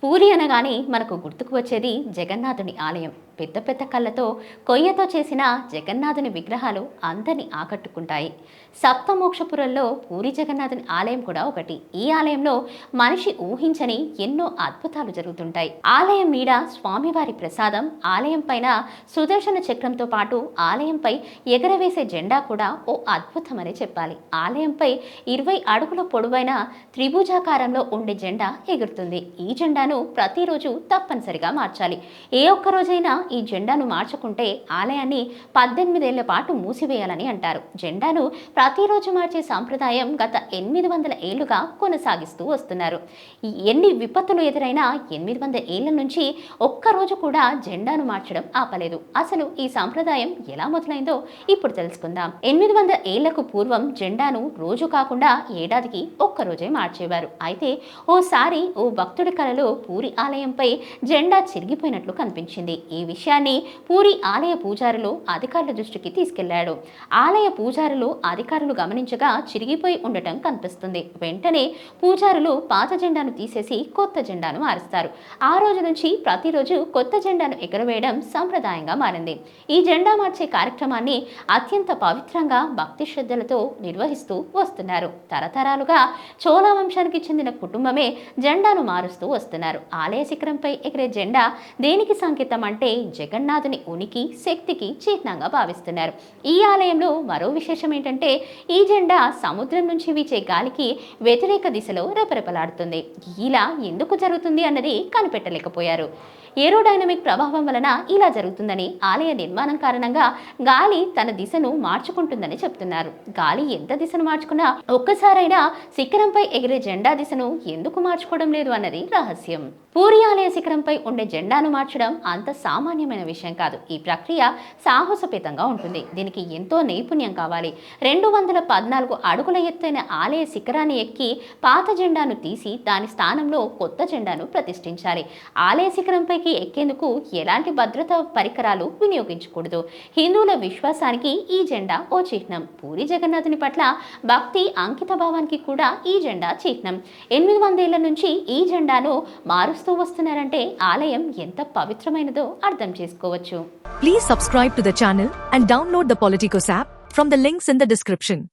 పూరి అనగానే మనకు గుర్తుకు వచ్చేది జగన్నాథుని ఆలయం. పెద్ద పెద్ద కళ్ళతో కొయ్యతో చేసిన జగన్నాథుని విగ్రహాలు అందరినీ ఆకట్టుకుంటాయి. సప్తమోక్షపురంలో పూరి జగన్నాథుని ఆలయం కూడా ఒకటి. ఈ ఆలయంలో మనిషి ఊహించని ఎన్నో అద్భుతాలు జరుగుతుంటాయి. ఆలయం నీడ స్వామివారి ప్రసాదం ఆలయం పైన సుదర్శన చక్రంతో పాటు ఆలయంపై ఎగరవేసే జెండా కూడా ఓ అద్భుతమనే చెప్పాలి. ఆలయంపై ఇరవై అడుగుల పొడవైన త్రిభుజాకారంలో ఉండే జెండా ఎగురుతుంది. ఈ జెండాను ప్రతిరోజు తప్పనిసరిగా మార్చాలి. ఏ ఒక్క రోజైనా ఈ జెండాను మార్చకుంటే ఆలయాన్ని పద్దెనిమిదేళ్ళ పాటు మూసివేయాలని అంటారు. జెండాను ప్రతిరోజు మార్చే సాంప్రదాయం గత ఎనిమిది వందల ఏళ్ళుగా కొనసాగిస్తూ వస్తున్నారు. ఎన్ని విపత్తులు ఎదురైనా ఎనిమిది వందల ఏళ్ళ నుంచి ఒక్కరోజు కూడా జెండాను మార్చడం ఆపలేదు. అసలు ఈ సాంప్రదాయం ఎలా మొదలైందో ఇప్పుడు తెలుసుకుందాం. ఎనిమిది వందల ఏళ్ళకు పూర్వం జెండాను రోజు కాకుండా ఏడాదికి ఒక్కరోజే మార్చేవారు. అయితే ఓసారి ఓ భక్తుడి కలలో పూరి ఆలయంపై జెండా చిరిగిపోయినట్లు కనిపించింది. ఈ విషయాన్ని పూరి ఆలయ పూజారులు అధికారుల దృష్టికి తీసుకెళ్ళాడు. ఆలయ పూజారులు అధికారులు గమనించగా చిరిగిపోయి ఉండటం కనిపిస్తుంది. వెంటనే పూజారులు పాత జెండాను తీసేసి కొత్త జెండాను మారుస్తారు. ఆ రోజు నుంచి ప్రతిరోజు కొత్త జెండాను ఎగరవేయడం సంప్రదాయంగా మారింది. ఈ జెండా మార్చే కార్యక్రమాన్ని అత్యంత పవిత్రంగా భక్తి శ్రద్ధలతో నిర్వహిస్తూ వస్తున్నారు. తరతరాలుగా చోళ వంశానికి చెందిన కుటుంబమే జెండాను మారుస్తూ వస్తున్నారు. ఆలయ శిఖరంపై ఎగిరే జెండా దేనికి సంకేతం అంటే జగన్నాథుని ఉనికి శక్తికి చిహ్నంగా భావిస్తున్నారు. ఈ ఆలయంలో మరో విశేషం ఏంటంటే ఈ జెండా సముద్రం నుంచి వీచే గాలికి వ్యతిరేక దిశలో రెపరెపలాడుతుంది. ఇలా ఎందుకు జరుగుతుంది అన్నది కనిపెట్టలేకపోయారు. ఏరోడైనమిక్ ప్రభావం వలన ఇలా జరుగుతుందని ఆలయ నిర్మాణం కారణంగా గాలి తన దిశను మార్చుకుంటుందని చెప్తున్నారు. గాలి ఎంత దిశను మార్చుకున్నా ఒక్కసారైనా శిఖరంపై ఎగిరే జెండా దిశను ఎందుకు మార్చుకోవడం లేదు అన్నది రహస్యం. పూరి ఆలయ శిఖరంపై ఉండే జెండాను మార్చడం అంత సామాన్య సామాన్యమైన విషయం కాదు. ఈ ప్రక్రియ సాహసోపేతంగా ఉంటుంది. దీనికి ఎంతో నైపుణ్యం కావాలి. రెండు వందల పద్నాలుగు అడుగుల ఎత్తైన ఆలయ శిఖరాన్ని ఎక్కి పాత జెండాను తీసి దాని స్థానంలో కొత్త జెండాను ప్రతిష్ఠించాలి. ఆలయ శిఖరంపైకి ఎక్కేందుకు ఎలాంటి భద్రతా పరికరాలు వినియోగించకూడదు. హిందువుల విశ్వాసానికి ఈ జెండా ఓ చిహ్నం. పూరి జగన్నాథుని పట్ల భక్తి అంకిత భావానికి కూడా ఈ జెండా చిహ్నం. ఎనిమిది వందేళ్ళ నుంచి ఈ జెండాను మారుస్తూ వస్తున్నారంటే ఆలయం ఎంత పవిత్రమైనదో అర్థం చేసుకోవచ్చు Please subscribe to the channel and download the Politicos app from the links in the description.